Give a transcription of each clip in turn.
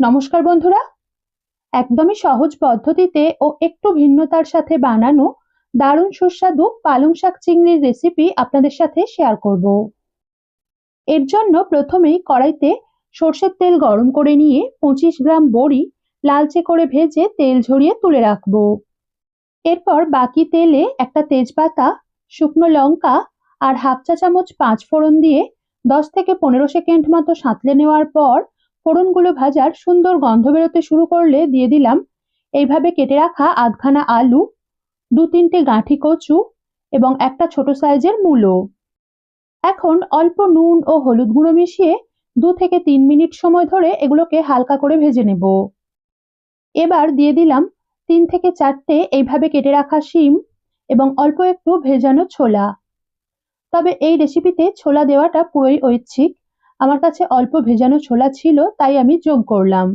নমস্কার বন্ধুরা। একদমই সহজ পদ্ধতিতে ও একটু ভিন্নতার সাথে বানানো দারুণ সুস্বাদু পালং শাক চিংড়ির রেসিপি আপনাদের সাথে শেয়ার করব। এর জন্য প্রথমেই কড়াইতে সর্ষের তেল গরম করে নিয়ে পঁচিশ গ্রাম বড়ি লালচে করে ভেজে তেল ঝরিয়ে তুলে রাখব। এরপর বাকি তেলে একটা তেজপাতা, শুকনো লঙ্কা আর হাফ চা চামচ পাঁচ ফোড়ন দিয়ে দশ থেকে পনেরো সেকেন্ড মতো সাঁতলে নেওয়ার পর ফোড়নগুলো ভাজার সুন্দর গন্ধ বেরোতে শুরু করলে দিয়ে দিলাম। এইভাবে কেটে রাখা আধখানা আলু, দু তিনটে গাঁঠি কচু এবং একটা ছোট সাইজের মূলো। এখন অল্প নুন ও হলুদ গুঁড়ো মিশিয়ে দু থেকে তিন মিনিট সময় ধরে এগুলোকে হালকা করে ভেজে নেব। এবার দিয়ে দিলাম তিন থেকে চারটে এইভাবে কেটে রাখা শিম এবং অল্প একটু ভেজানো ছোলা। তবে এই রেসিপিতে ছোলা দেওয়াটা পুরোই ঐচ্ছিক। আমার কাছে অল্প ভেজানো ছোলা ছিল, তাই আমি যোগ করলাম।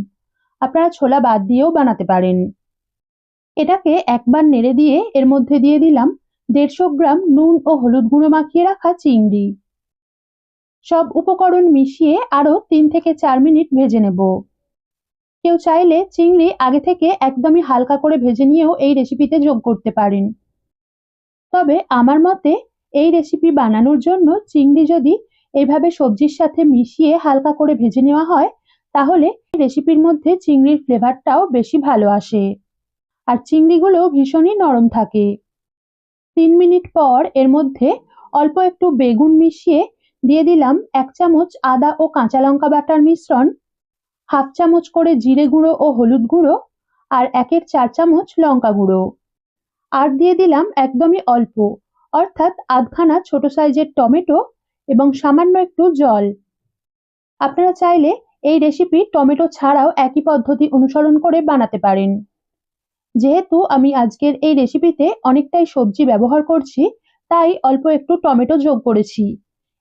আপনারা ছোলা বাদ দিয়েও বানাতে পারেন। এটাকে একবার নেড়ে দিয়ে এর মধ্যে দিয়ে দিলাম দেড়শো গ্রাম নুন ও হলুদ গুঁড়ো মাখিয়ে রাখা চিংড়ি। সব উপকরণ মিশিয়ে আরও তিন থেকে চার মিনিট ভেজে নেব। কেউ চাইলে চিংড়ি আগে থেকে একদমই হালকা করে ভেজে নিয়েও এই রেসিপিতে যোগ করতে পারেন। তবে আমার মতে এই রেসিপি বানানোর জন্য চিংড়ি যদি এইভাবে সবজির সাথে মিশিয়ে হালকা করে ভেজে নেওয়া হয়, তাহলে রেসিপির মধ্যে চিংড়ির ফ্লেভারটাও বেশি ভালো আসে। আর চিংড়িগুলো ভীষণই নরম থাকে। তিন মিনিট পর এর মধ্যে অল্প একটু বেগুন মিশিয়ে দিয়ে দিলাম এক চামচ আদা ও কাঁচা লঙ্কা বাটার মিশ্রণ, হাফ চামচ করে জিরে গুঁড়ো ও হলুদ গুঁড়ো, আর একের চার চামচ লঙ্কা গুঁড়ো। আর দিয়ে দিলাম একদমই অল্প, অর্থাৎ আধখানা ছোট সাইজের টমেটো এবং সামান্য একটু জল। আপনারা চাইলে এই রেসিপি টমেটো ছাড়াও একই পদ্ধতি অনুসরণ করে বানাতে পারেন। যেহেতু আমি আজকের এই রেসিপিতে অনেকটাই সবজি ব্যবহার করছি, তাই অল্প একটু টমেটো যোগ করেছি।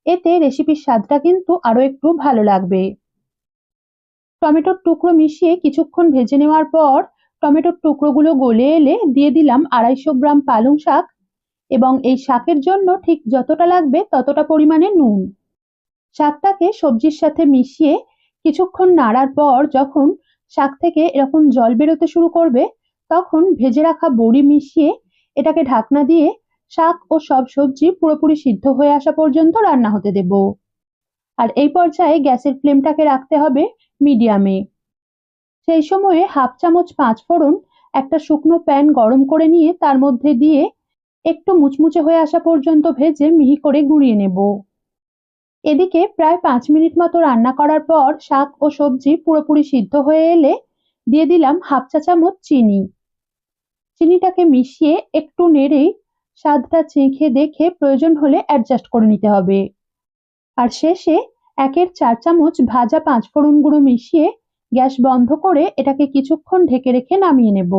এতে রেসিপির স্বাদটা কিন্তু আরও একটু ভালো লাগবে। টমেটোর টুকরো মিশিয়ে কিছুক্ষণ ভেজে নেওয়ার পর টমেটোর টুকরোগুলো গলে এলে দিয়ে দিলাম আড়াইশো গ্রাম পালং শাক এবং এই শাকের জন্য ঠিক যতটা লাগবে ততটা পরিমাণে নুন। শাকটাকে সবজির সাথে মিশিয়ে কিছুক্ষণ নাড়ার পর যখন শাক থেকে এরকম জল বেরোতে শুরু করবে, তখন ভেজে রাখা বড়ি মিশিয়ে এটাকে ঢাকনা দিয়ে শাক ও সব সবজি পুরোপুরি সিদ্ধ হয়ে আসা পর্যন্ত রান্না হতে দেব। আর এই পর্যায়ে গ্যাসের ফ্লেমটাকে রাখতে হবে মিডিয়ামে। সেই সময়ে হাফ চামচ পাঁচ ফোড়ন একটা শুকনো প্যান গরম করে নিয়ে তার মধ্যে দিয়ে একটু মুচমুচে হয়ে আসা পর্যন্ত ভেজে মিহি করে গুঁড়িয়ে নেব। এদিকে প্রায় পাঁচ মিনিট মতো রান্না করার পর শাক ও সবজি পুরোপুরি সিদ্ধ হয়ে এলে দিয়ে দিলাম হাফ চা চামচ চিনি। চিনিটাকে মিশিয়ে একটু নেড়েই স্বাদটা চেখে দেখে প্রয়োজন হলে অ্যাডজাস্ট করে নিতে হবে। আর শেষে একের চার চামচ ভাজা পাঁচ ফোড়ন গুঁড়ো মিশিয়ে গ্যাস বন্ধ করে এটাকে কিছুক্ষণ ঢেকে রেখে নামিয়ে নেব।